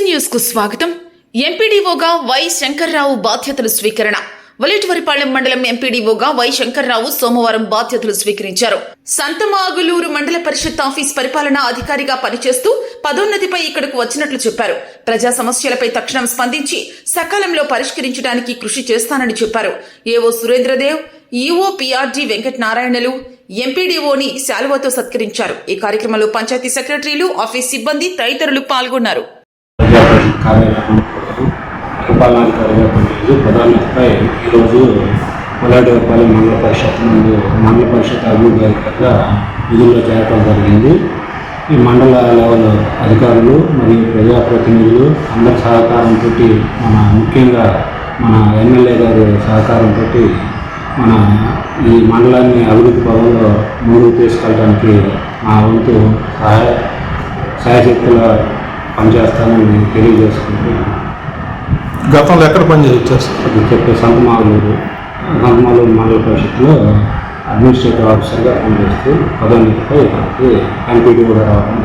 న్యూస్కు స్వాగతం. ఎంపీడీఓగా వై శంకర్రావు బాధ్యతలు స్వీకరణ. వలేటివరిపాళెం మండలం ఎంపీడీఓగా వై శంకర్రావు సోమవారం బాధ్యతలు స్వీకరించారు. సంతమాగులూరు మండల పరిషత్ ఆఫీస్ పరిపాలనా అధికారిగా పనిచేస్తూ పదోన్నతిపై ఇక్కడకు వచ్చినట్లు చెప్పారు. ప్రజా సమస్యలపై తక్షణం స్పందించి సకాలంలో పరిష్కరించడానికి కృషి చేస్తానని చెప్పారు. ఏవో సురేంద్రదేవ్ ఈఓ పిఆర్జీ వెంకటనారాయణలు ఎంపీడీఓని శాలువాతో సత్కరించారు. ఈ కార్యక్రమంలో పంచాయతీ సెక్రటరీలు ఆఫీస్ సిబ్బంది తదితరులు పాల్గొన్నారు. కార్యాలయం పరిపాలనాధికారిగా పనిచేసి ప్రధానపై ఈరోజు కొలాడేపల్లి మండల పరిషత్ నుండి మండల పరిషత్ అభివృద్ధి విధుల్లో చేరటం జరిగింది ఈ మండల లెవెల్ అధికారులు మరియు ప్రజాప్రతినిధులు అందరి సహకారంతో మన ముఖ్యంగా మన ఎమ్మెల్యే గారి సహకారంతో మన ఈ మండలాన్ని అభివృద్ధి పదంలో ముందుకు తీసుకెళ్ళడానికి మా వంతు సహాయ సహాయశక్తుల పనిచేస్తానని తెలియజేసుకుంటున్నాను గతంలో ఎక్కడ సార్? అది చెప్పే సంతమాలూరు సంతమాలూరు మండల పరిషత్లో అడ్మినిస్ట్రేటివ్ ఆఫీసర్గా పనిచేస్తూ పదోన్నతిపై మనకి ఎంపీటీ కూడా రావడం